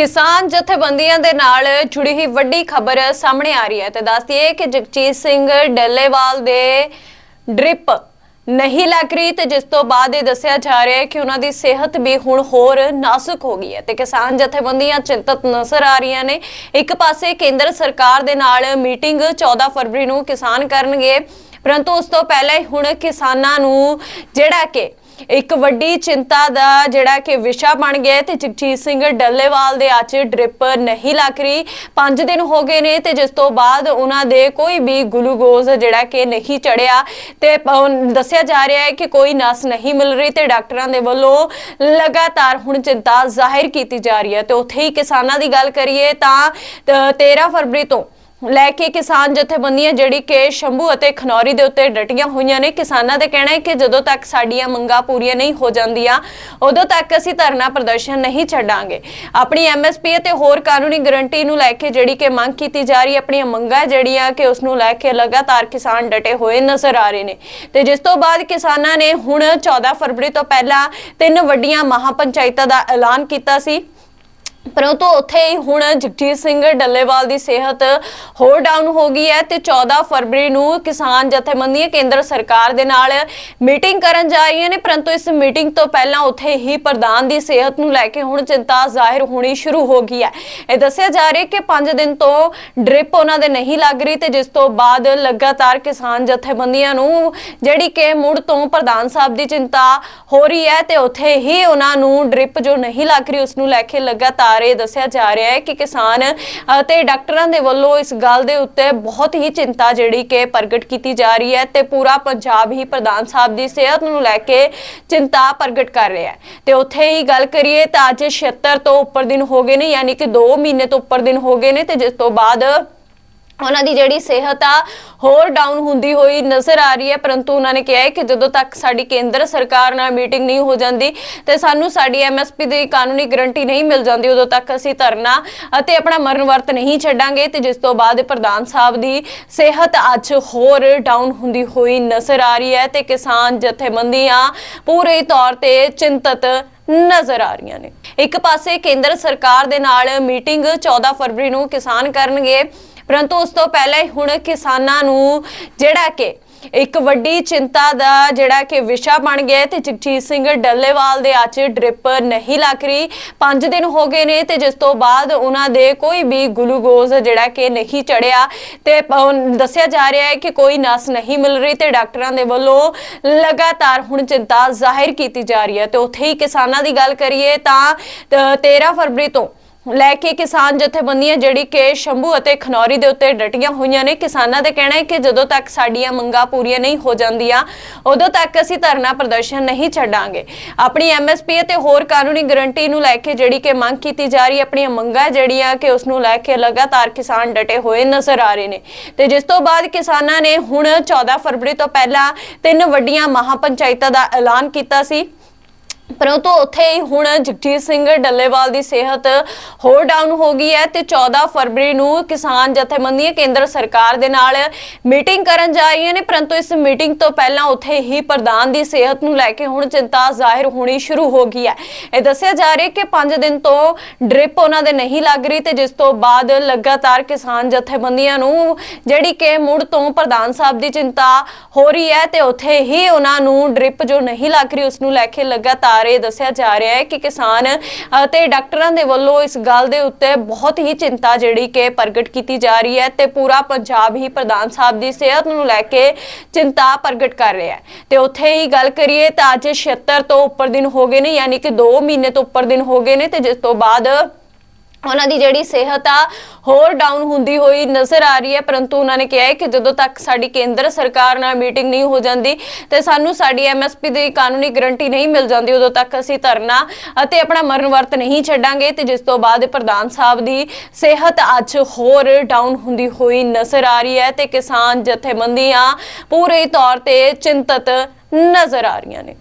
ਕਿਸਾਨ ਜਥੇਬੰਦੀਆਂ ਦੇ ਨਾਲ ਜੁੜੀ ਹੀ ਵੱਡੀ ਖਬਰ ਸਾਹਮਣੇ ਆ ਰਹੀ ਹੈ ਤੇ ਦੱਸਦੀ ਹੈ ਕਿ ਜਗਜੀਤ ਸਿੰਘ ਡੱਲੇਵਾਲ ਦੇ ਡ੍ਰਿਪ ਨਹੀਂ ਲੱਗ ਰਹੀ ਤੇ ਜਿਸ ਤੋਂ ਬਾਅਦ ਇਹ ਦੱਸਿਆ ਜਾ ਰਿਹਾ ਹੈ ਕਿ ਉਹਨਾਂ ਦੀ ਸਿਹਤ ਵੀ ਹੁਣ ਹੋਰ ਨਾਜ਼ੁਕ ਹੋ ਗਈ ਹੈ ਤੇ ਕਿਸਾਨ ਜਥੇਬੰਦੀਆਂ ਚਿੰਤਤ ਨਜ਼ਰ ਆ ਰਹੀਆਂ ਨੇ। ਇੱਕ ਪਾਸੇ ਕੇਂਦਰ ਸਰਕਾਰ ਦੇ ਨਾਲ ਮੀਟਿੰਗ 14 ਫਰਵਰੀ ਨੂੰ ਕਿਸਾਨ ਕਰਨਗੇ, ਪਰੰਤੂ ਉਸ ਤੋਂ ਪਹਿਲਾਂ ਹੀ ਹੁਣ ਕਿਸਾਨਾਂ ਨੂੰ ਜਿਹੜਾ ਕਿ ਇੱਕ ਵੱਡੀ ਚਿੰਤਾ ਦਾ ਜਿਹੜਾ ਕਿ ਵਿਸ਼ਾ ਬਣ ਗਿਆ ਤੇ ਜਗਜੀਤ ਸਿੰਘ ਡੱਲੇਵਾਲ ਦੇ ਅੱਜ ਡ੍ਰਿਪ ਨਹੀਂ ਲੱਗ ਰਹੀ। 5 ਦਿਨ ਹੋ ਗਏ ਨੇ ਤੇ ਜਿਸ ਤੋਂ ਬਾਅਦ ਉਹਨਾਂ ਦੇ ਕੋਈ ਵੀ ਗਲੂਕੋਜ਼ ਜਿਹੜਾ ਕਿ ਨਹੀਂ ਚੜਿਆ ਤੇ ਦੱਸਿਆ ਜਾ ਰਿਹਾ ਹੈ ਕਿ ਕੋਈ ਨਸ ਨਹੀਂ ਮਿਲ ਰਹੀ ਤੇ ਡਾਕਟਰਾਂ ਦੇ ਵੱਲੋਂ ਲਗਾਤਾਰ ਹੁਣ ਚਿੰਤਾ ਜ਼ਾਹਿਰ ਕੀਤੀ ਜਾ ਰਹੀ ਹੈ। ਤੇ ਉੱਥੇ ਹੀ ਕਿਸਾਨਾਂ ਦੀ ਗੱਲ ਕਰੀਏ ਤਾਂ ਤ- 13 ਫਰਵਰੀ ਤੋਂ ਲੈ ਕੇ ਕਿਸਾਨ ਜਥੇਬੰਦੀਆਂ ਜਿਹੜੀ ਕਿ ਸ਼ੰਭੂ ਅਤੇ ਖਨੌਰੀ ਦੇ ਉੱਤੇ ਡਟੀਆਂ ਹੋਈਆਂ ਨੇ। ਕਿਸਾਨਾਂ ਦਾ ਕਹਿਣਾ ਹੈ ਕਿ ਜਦੋਂ ਤੱਕ ਸਾਡੀਆਂ ਮੰਗਾਂ ਪੂਰੀਆਂ ਨਹੀਂ ਹੋ ਜਾਂਦੀਆਂ, ਉਦੋਂ ਤੱਕ ਅਸੀਂ ਧਰਨਾ ਪ੍ਰਦਰਸ਼ਨ ਨਹੀਂ ਛੱਡਾਂਗੇ। ਆਪਣੀ ਐਮਐਸਪੀ ਅਤੇ ਹੋਰ ਕਾਨੂੰਨੀ ਗਰੰਟੀ ਨੂੰ ਲੈ ਕੇ ਜਿਹੜੀ ਕਿ ਮੰਗ ਕੀਤੀ ਜਾ ਰਹੀ ਹੈ, ਆਪਣੀਆਂ ਮੰਗਾਂ ਜਿਹੜੀਆਂ ਕਿ ਉਸ ਨੂੰ ਲੈ ਕੇ ਲਗਾਤਾਰ ਕਿਸਾਨ ਡਟੇ ਹੋਏ ਨਜ਼ਰ ਆ ਰਹੇ ਨੇ। ਤੇ ਜਿਸ ਤੋਂ ਬਾਅਦ ਕਿਸਾਨਾਂ ਨੇ ਹੁਣ 14 ਫਰਵਰੀ ਤੋਂ ਪਹਿਲਾਂ ਤਿੰਨ ਵੱਡੀਆਂ ਮਹਾਪੰਚਾਇਤਾਂ ਦਾ ਐਲਾਨ ਕੀਤਾ ਸੀ। ਪਰੰਤੂ ਉੱਥੇ ਹੀ ਹੁਣ ਜਗਜੀਤ ਸਿੰਘ ਡੱਲੇਵਾਲ ਦੀ ਸਿਹਤ ਹੋਰ ਡਾਊਨ ਹੋ ਗਈ ਹੈ ਤੇ 14 ਫਰਵਰੀ ਨੂੰ ਕਿਸਾਨ ਜਥੇਬੰਦੀਆਂ ਕੇਂਦਰ ਸਰਕਾਰ ਦੇ ਨਾਲ ਮੀਟਿੰਗ ਕਰਨ ਜਾ ਰਹੀਆਂ ਨੇ, ਪਰੰਤੂ ਇਸ ਮੀਟਿੰਗ ਤੋਂ ਪਹਿਲਾਂ ਉੱਥੇ ਹੀ ਪ੍ਰਧਾਨ ਦੀ ਸਿਹਤ ਨੂੰ ਲੈ ਕੇ ਹੁਣ ਚਿੰਤਾ ਜ਼ਾਹਿਰ ਹੋਣੀ ਸ਼ੁਰੂ ਹੋ ਗਈ ਹੈ। ਇਹ ਦੱਸਿਆ ਜਾ ਰਿਹਾ ਕਿ 5 ਦਿਨ ਤੋਂ ਡ੍ਰਿਪ ਉਹਨਾਂ ਦੇ ਨਹੀਂ ਲੱਗ ਰਹੀ ਤੇ ਜਿਸ ਤੋਂ ਬਾਅਦ ਲਗਾਤਾਰ ਕਿਸਾਨ ਜਥੇਬੰਦੀਆਂ ਨੂੰ ਜਿਹੜੀ ਕਿ ਮੁੜ ਤੋਂ ਪ੍ਰਧਾਨ ਸਾਹਿਬ ਦੀ ਚਿੰਤਾ ਹੋ ਰਹੀ ਹੈ ਤੇ ਉੱਥੇ ਹੀ ਉਹਨਾਂ ਨੂੰ ਡ੍ਰਿਪ ਜੋ ਨਹੀਂ ਲੱਗ ਰਹੀ, ਉਸ ਨੂੰ ਲੈ ਕੇ ਲਗਾਤਾਰ ਇਹ ਦੱਸਿਆ ਜਾ ਰਿਹਾ ਹੈ ਕਿ ਕਿਸਾਨ ਅਤੇ ਡਾਕਟਰਾਂ ਦੇ ਵੱਲੋਂ ਇਸ ਗੱਲ ਦੇ ਉੱਤੇ ਬਹੁਤ ਹੀ ਚਿੰਤਾ ਜਿਹੜੀ ਕਿ ਪ੍ਰਗਟ ਕੀਤੀ ਜਾ ਰਹੀ ਹੈ ਤੇ ਪੂਰਾ ਪੰਜਾਬ ਹੀ ਪ੍ਰਧਾਨ ਸਾਹਿਬ ਦੀ ਸਿਹਤ ਨੂੰ ਲੈ ਕੇ ਚਿੰਤਾ ਪ੍ਰਗਟ ਕਰ ਰਿਹਾ ਹੈ। ਤੇ ਉੱਥੇ ਹੀ ਗੱਲ ਕਰੀਏ ਤਾਂ ਅੱਜ 76 ਤੋਂ ਉੱਪਰ ਦਿਨ ਹੋ ਗਏ ਨੇ, ਯਾਨੀ ਕਿ 2 ਮਹੀਨੇ ਤੋਂ ਉੱਪਰ ਦਿਨ ਹੋ ਗਏ ਨੇ ਤੇ ਜਿਸ ਤੋਂ ਬਾਅਦ ਉਹਨਾਂ ਦੀ ਜਿਹੜੀ ਸਿਹਤ ਆ ਹੋਰ ਡਾਊਨ ਹੁੰਦੀ ਹੋਈ ਨਜ਼ਰ ਆ ਰਹੀ ਹੈ, ਪਰੰਤੂ ਉਹਨਾਂ ਨੇ ਕਿਹਾ ਹੈ ਕਿ ਜਦੋਂ ਤੱਕ ਸਾਡੀ ਕੇਂਦਰ ਸਰਕਾਰ ਨਾਲ ਮੀਟਿੰਗ ਨਹੀਂ ਹੋ ਜਾਂਦੀ ਤੇ ਸਾਨੂੰ ਸਾਡੀ ਐਮਐਸਪੀ ਦੀ ਕਾਨੂੰਨੀ ਗਰੰਟੀ ਨਹੀਂ ਮਿਲ ਜਾਂਦੀ, ਉਦੋਂ ਤੱਕ ਅਸੀਂ ਧਰਨਾ ਅਤੇ ਆਪਣਾ ਮਰਨ ਵਰਤ ਨਹੀਂ ਛੱਡਾਂਗੇ ਤੇ ਜਿਸ ਤੋਂ ਬਾਅਦ ਪ੍ਰਧਾਨ ਸਾਹਿਬ ਦੀ ਸਿਹਤ ਅੱਜ ਹੋਰ ਡਾਊਨ ਹੁੰਦੀ ਹੋਈ ਨਜ਼ਰ ਆ ਰਹੀ ਹੈ ਤੇ ਕਿਸਾਨ ਜਥੇਬੰਦੀਆਂ ਪੂਰੇ ਤੌਰ ਤੇ ਚਿੰਤਤ ਨਜ਼ਰ ਆ ਰਹੀਆਂ ਨੇ। ਇੱਕ ਪਾਸੇ ਕੇਂਦਰ ਸਰਕਾਰ ਦੇ ਨਾਲ ਮੀਟਿੰਗ 14 ਫਰਵਰੀ ਨੂੰ ਕਿਸਾਨ ਕਰਨਗੇ ਪਰੰਤੂ ਉਸ ਤੋਂ ਪਹਿਲਾਂ ਹੀ ਹੁਣ ਕਿਸਾਨਾਂ ਨੂੰ ਜਿਹੜਾ ਕਿ ਇੱਕ ਵੱਡੀ ਚਿੰਤਾ ਦਾ ਜਿਹੜਾ ਕਿ ਵਿਸ਼ਾ ਬਣ ਗਿਆ ਹੈ ਤੇ ਜਗਜੀਤ ਸਿੰਘ ਡੱਲੇਵਾਲ ਦੇ ਅੱਜ ਡ੍ਰਿਪ ਨਹੀਂ ਲੱਗ ਰਹੀ। 5 ਦਿਨ ਹੋ ਗਏ ਨੇ ਤੇ ਜਿਸ ਤੋਂ ਬਾਅਦ ਉਹਨਾਂ ਦੇ ਕੋਈ ਵੀ ਗਲੂਕੋਜ਼ ਜਿਹੜਾ ਕਿ ਨਹੀਂ ਚੜਿਆ ਤੇ ਦੱਸਿਆ ਜਾ ਰਿਹਾ ਹੈ ਕਿ ਕੋਈ ਨਸ ਨਹੀਂ ਮਿਲ ਰਹੀ ਤੇ ਡਾਕਟਰਾਂ ਦੇ ਵੱਲੋਂ ਲਗਾਤਾਰ ਹੁਣ ਚਿੰਤਾ ਜ਼ਾਹਿਰ ਕੀਤੀ ਜਾ ਰਹੀ ਹੈ। ਤੇ ਉੱਥੇ ਹੀ ਕਿਸਾਨਾਂ ਦੀ ਗੱਲ ਕਰੀਏ ਤਾਂ ਤ- 13 ਫਰਵਰੀ ਤੋਂ ਲੈ ਕੇ ਕਿਸਾਨ ਜਥੇਬੰਦੀਆਂ ਜਿਹੜੀ ਕਿ ਸ਼ੰਭੂ ਅਤੇ ਖਨੌਰੀ ਦੇ ਉੱਤੇ ਡਟੀਆਂ ਹੋਈਆਂ ਨੇ। ਕਿਸਾਨਾਂ ਦਾ ਕਹਿਣਾ ਹੈ ਕਿ ਜਦੋਂ ਤੱਕ ਸਾਡੀਆਂ ਮੰਗਾਂ ਪੂਰੀਆਂ ਨਹੀਂ ਹੋ ਜਾਂਦੀਆਂ, ਉਦੋਂ ਤੱਕ ਅਸੀਂ ਧਰਨਾ ਪ੍ਰਦਰਸ਼ਨ ਨਹੀਂ ਛੱਡਾਂਗੇ। ਆਪਣੀ ਐਮਐਸਪੀ ਅਤੇ ਹੋਰ ਕਾਨੂੰਨੀ ਗਰੰਟੀ ਨੂੰ ਲੈ ਕੇ ਜਿਹੜੀ ਕਿ ਮੰਗ ਕੀਤੀ ਜਾ ਰਹੀ ਹੈ, ਆਪਣੀਆਂ ਮੰਗਾਂ ਜਿਹੜੀਆਂ ਕਿ ਉਸ ਨੂੰ ਲੈ ਕੇ ਲਗਾਤਾਰ ਕਿਸਾਨ ਡਟੇ ਹੋਏ ਨਜ਼ਰ ਆ ਰਹੇ ਨੇ। ਤੇ ਜਿਸ ਤੋਂ ਬਾਅਦ ਕਿਸਾਨਾਂ ਨੇ ਹੁਣ 14 ਫਰਵਰੀ ਤੋਂ ਪਹਿਲਾਂ ਤਿੰਨ ਵੱਡੀਆਂ ਮਹਾਪੰਚਾਇਤਾਂ ਦਾ ਐਲਾਨ ਕੀਤਾ ਸੀ। ਪਰੰਤੂ ਉੱਥੇ ਹੀ ਹੁਣ ਜਗਜੀਤ ਸਿੰਘ ਡੱਲੇਵਾਲ ਦੀ ਸਿਹਤ ਹੋਰ ਡਾਊਨ ਹੋ ਗਈ ਹੈ ਤੇ 14 ਫਰਵਰੀ ਨੂੰ ਕਿਸਾਨ ਜਥੇਬੰਦੀਆਂ ਕੇਂਦਰ ਸਰਕਾਰ ਦੇ ਨਾਲ ਮੀਟਿੰਗ ਕਰਨ ਜਾ ਰਹੀਆਂ ਨੇ, ਪਰੰਤੂ ਇਸ ਮੀਟਿੰਗ ਤੋਂ ਪਹਿਲਾਂ ਉੱਥੇ ਹੀ ਪ੍ਰਧਾਨ ਦੀ ਸਿਹਤ ਨੂੰ ਲੈ ਕੇ ਹੁਣ ਚਿੰਤਾ ਜ਼ਾਹਿਰ ਹੋਣੀ ਸ਼ੁਰੂ ਹੋ ਗਈ ਹੈ। ਇਹ ਦੱਸਿਆ ਜਾ ਰਿਹਾ ਕਿ 5 ਦਿਨ ਤੋਂ ਡ੍ਰਿਪ ਉਹਨਾਂ ਦੇ ਨਹੀਂ ਲੱਗ ਰਹੀ ਤੇ ਜਿਸ ਤੋਂ ਬਾਅਦ ਲਗਾਤਾਰ ਕਿਸਾਨ ਜਥੇਬੰਦੀਆਂ ਨੂੰ ਜਿਹੜੀ ਕਿ ਮੁੜ ਤੋਂ ਪ੍ਰਧਾਨ ਸਾਹਿਬ ਦੀ ਚਿੰਤਾ ਹੋ ਰਹੀ ਹੈ ਤੇ ਉੱਥੇ ਹੀ ਉਹਨਾਂ ਨੂੰ ਡ੍ਰਿਪ ਜੋ ਨਹੀਂ ਲੱਗ ਰਹੀ, ਉਸ ਨੂੰ ਲੈ ਕੇ ਲਗਾਤਾਰ ਇਹ ਦੱਸਿਆ ਜਾ ਰਿਹਾ ਹੈ ਕਿ ਕਿਸਾਨ ਅਤੇ ਡਾਕਟਰਾਂ ਦੇ ਵੱਲੋਂ ਇਸ ਗੱਲ ਦੇ ਉੱਤੇ ਬਹੁਤ ਹੀ ਚਿੰਤਾ ਜਿਹੜੀ ਕਿ ਪ੍ਰਗਟ ਕੀਤੀ ਜਾ ਰਹੀ ਹੈ ਤੇ ਪੂਰਾ ਪੰਜਾਬ ਹੀ ਪ੍ਰਧਾਨ ਸਾਹਿਬ ਦੀ ਸਿਹਤ ਨੂੰ ਲੈ ਕੇ ਚਿੰਤਾ ਪ੍ਰਗਟ ਕਰ ਰਿਹਾ ਹੈ। ਤੇ ਉੱਥੇ ਹੀ ਗੱਲ ਕਰੀਏ ਤਾਂ ਅੱਜ 76 ਤੋਂ ਉੱਪਰ ਦਿਨ ਹੋ ਗਏ ਨੇ, ਯਾਨੀ ਕਿ 2 ਮਹੀਨੇ ਤੋਂ ਉੱਪਰ ਦਿਨ ਹੋ ਗਏ ਨੇ ਤੇ ਜਿਸ ਤੋਂ ਬਾਅਦ ਉਹਨਾਂ ਦੀ ਜਿਹੜੀ ਸਿਹਤ ਆ ਹੋਰ ਡਾਊਨ ਹੁੰਦੀ ਹੋਈ ਨਜ਼ਰ ਆ ਰਹੀ ਹੈ, ਪਰੰਤੂ ਉਹਨਾਂ ਨੇ ਕਿਹਾ ਹੈ ਕਿ ਜਦੋਂ ਤੱਕ ਸਾਡੀ ਕੇਂਦਰ ਸਰਕਾਰ ਨਾਲ ਮੀਟਿੰਗ ਨਹੀਂ ਹੋ ਜਾਂਦੀ ਤੇ ਸਾਨੂੰ ਸਾਡੀ ਐਮਐਸਪੀ ਦੀ ਕਾਨੂੰਨੀ ਗਰੰਟੀ ਨਹੀਂ ਮਿਲ ਜਾਂਦੀ, ਉਦੋਂ ਤੱਕ ਅਸੀਂ ਧਰਨਾ ਅਤੇ ਆਪਣਾ ਮਰਨ ਵਰਤ ਨਹੀਂ ਛੱਡਾਂਗੇ ਤੇ ਜਿਸ ਤੋਂ ਬਾਅਦ ਪ੍ਰਧਾਨ ਸਾਹਿਬ ਦੀ ਸਿਹਤ ਅੱਜ ਹੋਰ ਡਾਊਨ ਹੁੰਦੀ ਹੋਈ ਨਜ਼ਰ ਆ ਰਹੀ ਹੈ ਤੇ ਕਿਸਾਨ ਜਥੇਬੰਦੀਆਂ ਪੂਰੇ ਤੌਰ ਤੇ ਚਿੰਤਤ ਨਜ਼ਰ ਆ ਰਹੀਆਂ ਨੇ।